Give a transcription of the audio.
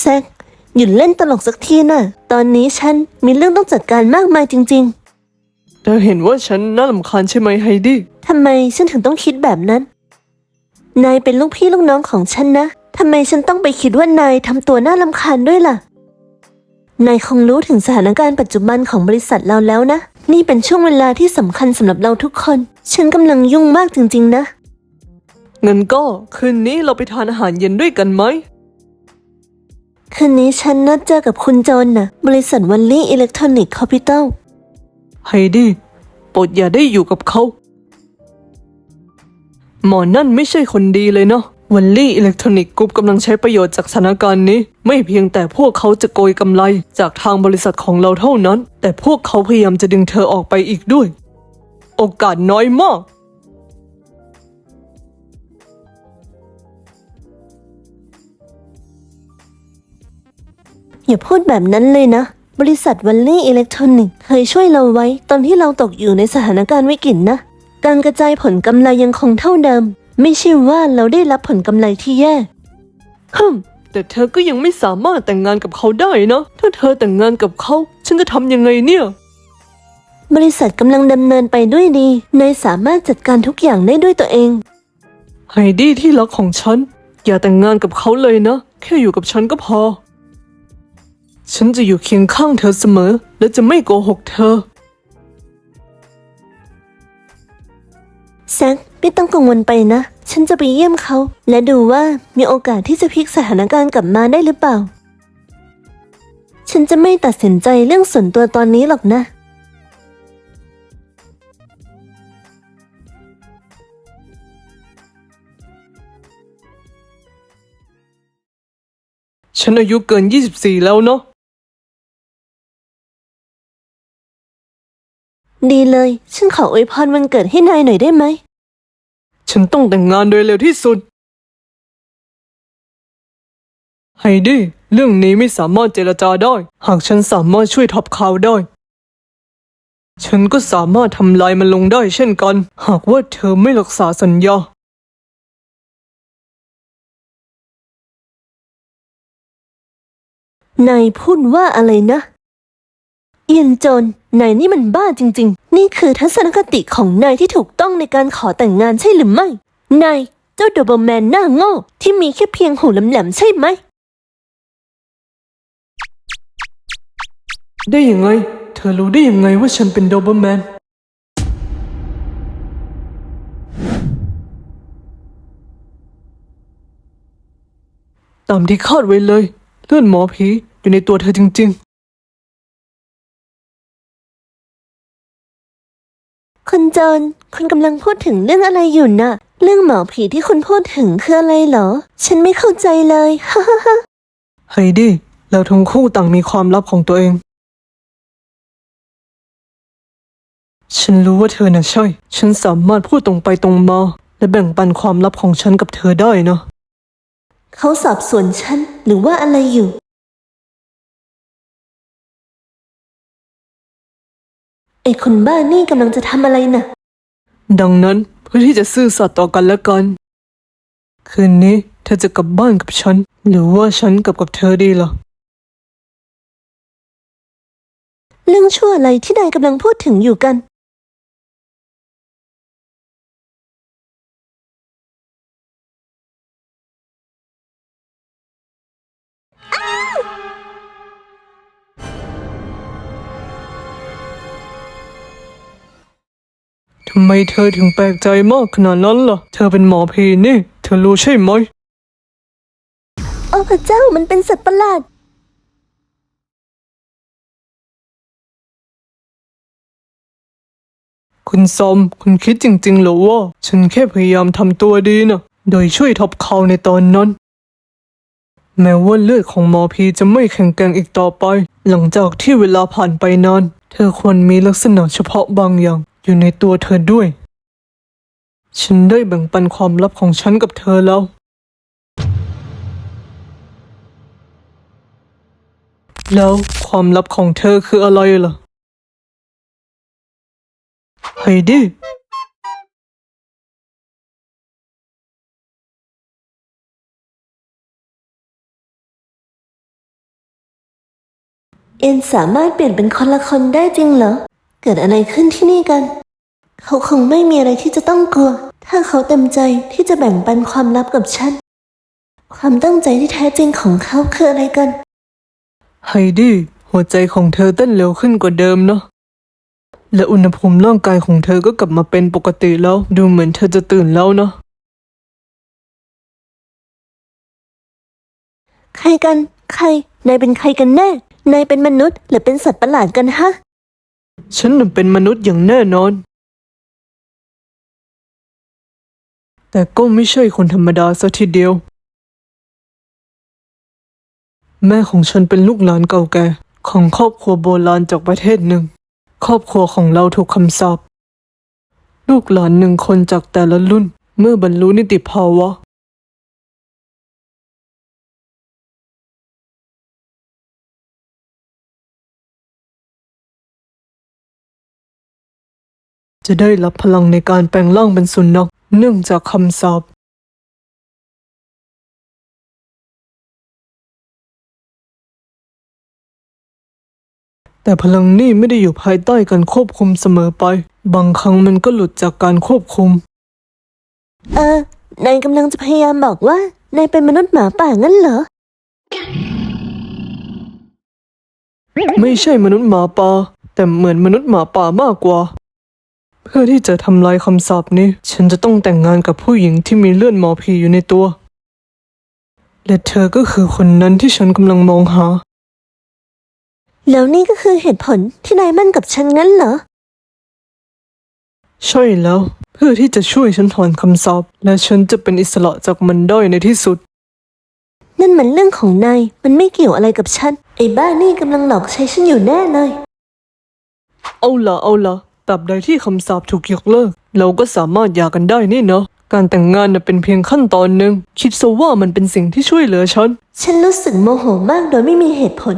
แซคหยุดเล่นตลกสักทีน่ะ ตอนนี้ฉันมีเรื่องต้องจัดการมากมายจริงเธอเห็นว่าฉันน่าลำคาญใช่ไหมไฮดี้ๆทำไมฉันถึงต้องคิดแบบนั้น นายเป็นลูกพี่ลูกน้องของฉันนะ ทำไมฉันต้องไปคิดว่านายทำตัวน่ารำคาญด้วยล่ะ นายคงรู้ถึงสถานการณ์ปัจจุบันของบริษัทเราแล้วนะ นี่เป็นช่วงเวลาที่สำคัญสำหรับเราทุกคน ฉันกำลังยุ่งมากจริง ๆ นะ งั้นก็คืนนี้เราไปทานอาหารเย็นด้วยกันไหม คืนนี้ฉันนัดเจอกับคุณโจนนะบริษัทวันลี่อิเล็กทรอนิกส์คอพิตอลไฮดี้โปรดอย่าได้อยู่กับเขา หมอนั่นไม่ใช่คนดีเลยเนาะวันลี่อิเล็กทรอนิกส์กรุ๊ปกำลังใช้ประโยชน์จากสถานการณ์นี้ ไม่เพียงแต่พวกเขาจะโกยกำไรจากทางบริษัทของเราเท่านั้น แต่พวกเขาพยายามจะดึงเธอออกไปอีกด้วย โอกาสน้อยมาก อย่าพูดแบบนั้นเลยนะ บริษัทวันลี่อิเล็กทรอนิกส์เคยช่วยเราไว้ตอนที่เราตกอยู่ในสถานการณ์วิกฤตนะ การกระจายผลกำไรยังคงเท่าเดิม ไม่ใช่ว่าเราได้รับผลกำไรที่แย่ฮึมแต่เธอก็ยังไม่สามารถแต่งงานกับเขาได้นะ ถ้าเธอแต่งงานกับเขา ฉันจะทำยังไงเนี่ย บริษัทกำลังดำเนินไปด้วยดีนายสามารถจัดการทุกอย่างได้ด้วยตัวเอง ไฮดี้ที่รักของฉัน อย่าแต่งงานกับเขาเลยนะ แค่อยู่กับฉันก็พอ ฉันจะอยู่เคียงข้างเธอเสมอ และจะไม่โกหกเธอ แซคไม่ต้องกังวลไปนะ ฉันจะไปเยี่ยมเขา และดูว่ามีโอกาสที่จะพลิกสถานการณ์กลับมาได้หรือเปล่า ฉันจะไม่ตัดสินใจเรื่องส่วนตัวตอนนี้หรอกนะ ฉันอายุเกิน 24 แล้วเนาะ ดีเลย ฉันขออวยพรวันเกิดให้นายหน่อยได้ไหม ฉันต้องแต่งงานโดยเร็วที่สุด ไฮดี้เรื่องนี้ไม่สามารถเจรจาได้ หากฉันสามารถช่วยทับข่าวได้ ฉันก็สามารถทำลายมันลงได้เช่นกัน หากว่าเธอไม่รักษาสัญญา นายพูดว่าอะไรนะ เอียนโจนนายนี่มันบ้าจริง ๆ นี่คือทัศนคติของนายที่ถูกต้องในการขอแต่งงานใช่หรือไม่ นายเจ้าโดเบอร์แมนหน้าโง่ที่มีแค่เพียงหูแหลมๆใช่ไหม ได้ยังไง เธอรู้ได้ยังไงว่าฉันเป็นโดเบอร์แมน ตามที่คาดไว้เลย เลื่อดหมอผีอยู่ในตัวเธอจริง คุณโจนคุณกำลังพูดถึงเรื่องอะไรอยู่น่ะ เรื่องหมอผีที่คุณพูดถึงคืออะไรเหรอ ฉันไม่เข้าใจเลยฮ่าฮ่าฮ่าๆไฮดี้เราทั้งคู่ต่างมีความลับของตัวเอง ฉันรู้ว่าเธอน่ะใช่ ฉันสามารถพูดตรงไปตรงมา และแบ่งปันความลับของฉันกับเธอได้นะเขาสอบสวนฉันหรือว่าอะไรอยู่ ไอ้คนบ้านี่กำลังจะทำอะไรน่ะ ดังนั้นเพื่อที่จะซื่อสัตย์ต่อกันและกัน คืนนี้เธอจะกลับบ้านกับฉัน หรือว่าฉันกลับกับเธอดีล่ะ เรื่องชั่วอะไรที่นายกำลังพูดถึงอยู่กัน ทำไมเธอถึงแปลกใจมากขนาดนั้นล่ะ เธอเป็นหมอผีนี่ เธอรู้ใช่ไหม โอ้พระเจ้ามันเป็นสัตว์ประหลาด คุณซอม คุณคิดจริงๆเหรอว่า ฉันแค่พยายามทำตัวดีนะโดยช่วยทบเขาในตอนนั้น แม้ว่าเลือดของหมอพีจะไม่แข็งแกร่งอีกต่อไป หลังจากที่เวลาผ่านไปนาน เธอควรมีลักษณะเฉพาะบางอย่าง อยู่ในตัวเธอด้วย ฉันได้แบ่งปันความลับของฉันกับเธอแล้ว แล้วความลับของเธอคืออะไรล่ะไฮดี้เอ็นสามารถเปลี่ยนเป็นคนละคนได้จริงเหรอ เกิดอะไรขึ้นที่นี่กัน เขาคงไม่มีอะไรที่จะต้องกลัว ถ้าเขาเต็มใจที่จะแบ่งปันความลับกับฉัน ความตั้งใจที่แท้จริงของเขาคืออะไรกัน ไฮดี้หัวใจของเธอเต้นเร็วขึ้นกว่าเดิมเนาะ และอุณหภูมิร่างกายของเธอก็กลับมาเป็นปกติแล้ว ดูเหมือนเธอจะตื่นแล้วเนาะ ใครกัน ใคร นายเป็นใครกันแน่ นายเป็นมนุษย์หรือเป็นสัตว์ประหลาดกันฮะ ฉันน่ะเป็นมนุษย์อย่างแน่นอน แต่ก็ไม่ใช่คนธรรมดาซะทีเดียว แม่ของฉันเป็นลูกหลานเก่าแก่ของครอบครัวโบราณจากประเทศหนึ่ง ครอบครัวของเราถูกคำสาปลูกหลานหนึ่งคนจากแต่ละรุ่นเมื่อบรรลุนิติภาวะ จะได้รับพลังในการแปลงร่างเป็นสุนัขเนื่องจากคำสาปแต่พลังนี่ไม่ได้อยู่ภายใต้การควบคุมเสมอไป บางครั้งมันก็หลุดจากการควบคุม เออนายกำลังจะพยายามบอกว่านายเป็นมนุษย์หมาป่างั้นเหรอ ไม่ใช่มนุษย์หมาป่าแต่เหมือนมนุษย์หมาป่ามากกว่า เพื่อที่จะทำลายคำสาปนี้ ฉันจะต้องแต่งงานกับผู้หญิงที่มีเลือดหมอผีอยู่ในตัว และเธอก็คือคนนั้นที่ฉันกำลังมองหา แล้วนี่ก็คือเหตุผลที่นายมั่นกับฉันงั้นเหรอ ใช่แล้ว เพื่อที่จะช่วยฉันถอนคำสาปและฉันจะเป็นอิสระจากมันได้ในที่สุด นั่นมันเรื่องของนาย มันไม่เกี่ยวอะไรกับฉัน ไอ้บ้านี่กำลังหลอกใช้ฉันอยู่แน่เลย เอาละเอาละ ตราบใดที่คำสาปถูกยกเลิก เราก็สามารถหย่ากันได้นี่เนาะการแต่งงานน่ะเป็นเพียงขั้นตอนหนึ่ง คิดซะว่ามันเป็นสิ่งที่ช่วยเหลือฉัน ฉันรู้สึกโมโหมากโดยไม่มีเหตุผล